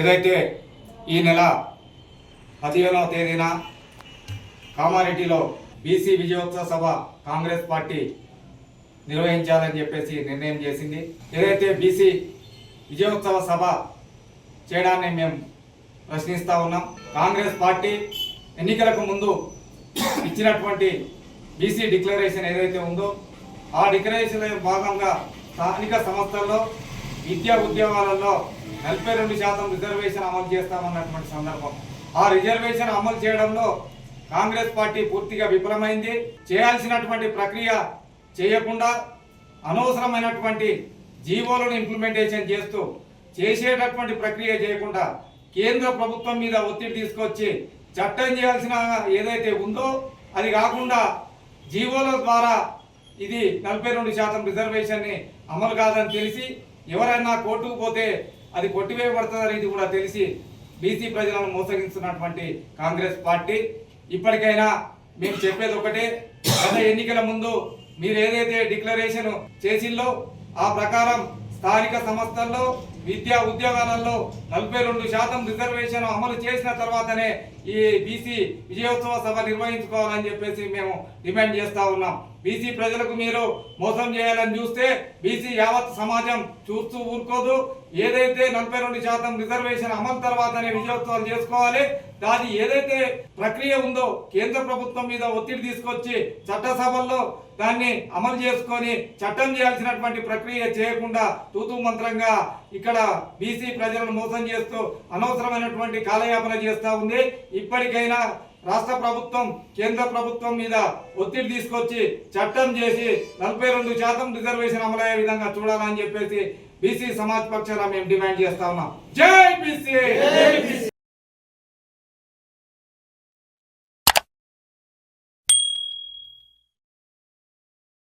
ఏదైతే ఈ నెల పదిహేనవ తేదీన కామారెడ్డిలో బీసీ విజయోత్సవ సభ కాంగ్రెస్ పార్టీ నిర్వహించాలని చెప్పేసి నిర్ణయం చేసింది. ఏదైతే బీసీ విజయోత్సవ సభ చేయడాన్ని మేము ప్రశ్నిస్తూ ఉన్నాం. కాంగ్రెస్ పార్టీ ఎన్నికలకు ముందు ఇచ్చినటువంటి బీసీ డిక్లరేషన్ ఏదైతే ఉందో ఆ డిక్లరేషన్ భాగంగా స్థానిక సంస్థల్లో విద్యా ఉద్యోగాలలో నలభై రెండు శాతం రిజర్వేషన్ అమలు చేస్తామన్నటువంటి సందర్భం. ఆ రిజర్వేషన్ అమలు చేయడంలో కాంగ్రెస్ పార్టీ పూర్తిగా విఫలమైంది. చేయాల్సినటువంటి ప్రక్రియ చేయకుండా అనవసరమైనటువంటి జీవోలను ఇంప్లిమెంటేషన్ చేస్తూ చేసేటటువంటి ప్రక్రియ చేయకుండా కేంద్ర ప్రభుత్వం మీద ఒత్తిడి తీసుకొచ్చి చట్టం చేయాల్సిన ఏదైతే ఉందో అది కాకుండా జీవోల ద్వారా ఇది నలభై రెండు శాతం రిజర్వేషన్ని అమలు కాదని తెలిసి ఎవరైనా కోర్టుకు పోతే అది కొట్టివేయబడుతుందని ఇది కూడా తెలిసి బీసీ ప్రజలను మోసగిస్తున్నటువంటి కాంగ్రెస్ పార్టీ. ఇప్పటికైనా మేము చెప్పేది ఒకటే గత ఎన్నికల ముందు మీరు ఏదైతే డిక్లరేషన్ చేసిందో ఆ ప్రకారం స్థానిక సంస్థల్లో విద్యా ఉద్యోగాలలో నలభై రెండు శాతం రిజర్వేషన్ అమలు చేసిన తర్వాతనే ఈ బీసీ విజయోత్సవ సభ నిర్వహించుకోవాలని చెప్పేసి మేము డిమాండ్ చేస్తా ఉన్నాం. బీసీ ప్రజలకు మీరు మోసం చేయాలని చూస్తే బీసీ యావత్ సమాజం చూస్తూ ఊరుకోదు. ఏదైతే నలభై రెండు శాతం రిజర్వేషన్ అమలు తర్వాతనే విజయోత్సవాలు చేసుకోవాలి దాని ఏదైతే ప్రక్రియ ఉందో కేంద్ర ప్రభుత్వం మీద ఒత్తిడి తీసుకొచ్చి చట్టసభల్లో దాన్ని అమలు చేసుకొని చట్టం చేయాల్సినటువంటి ప్రక్రియ చేయకుండా తూతూ మంత్రంగా ఇక్కడ బీసీ ప్రజలను మోసం చేస్తూ అనవసరమైనటువంటి కాలయాపన చేస్తూ ఉంది. ఇప్పటికైనా రాష్ట్ర ప్రభుత్వం కేంద్ర ప్రభుత్వం మీద ఒత్తిడి తీసుకొచ్చి చట్టం చేసి నలభై రెండు శాతం రిజర్వేషన్ అమలయ్యే విధంగా చూడాలని చెప్పేసి బీసీ సమాజ్ పక్షాన మేము డిమాండ్ చేస్తా ఉన్నాం. జై బీసీ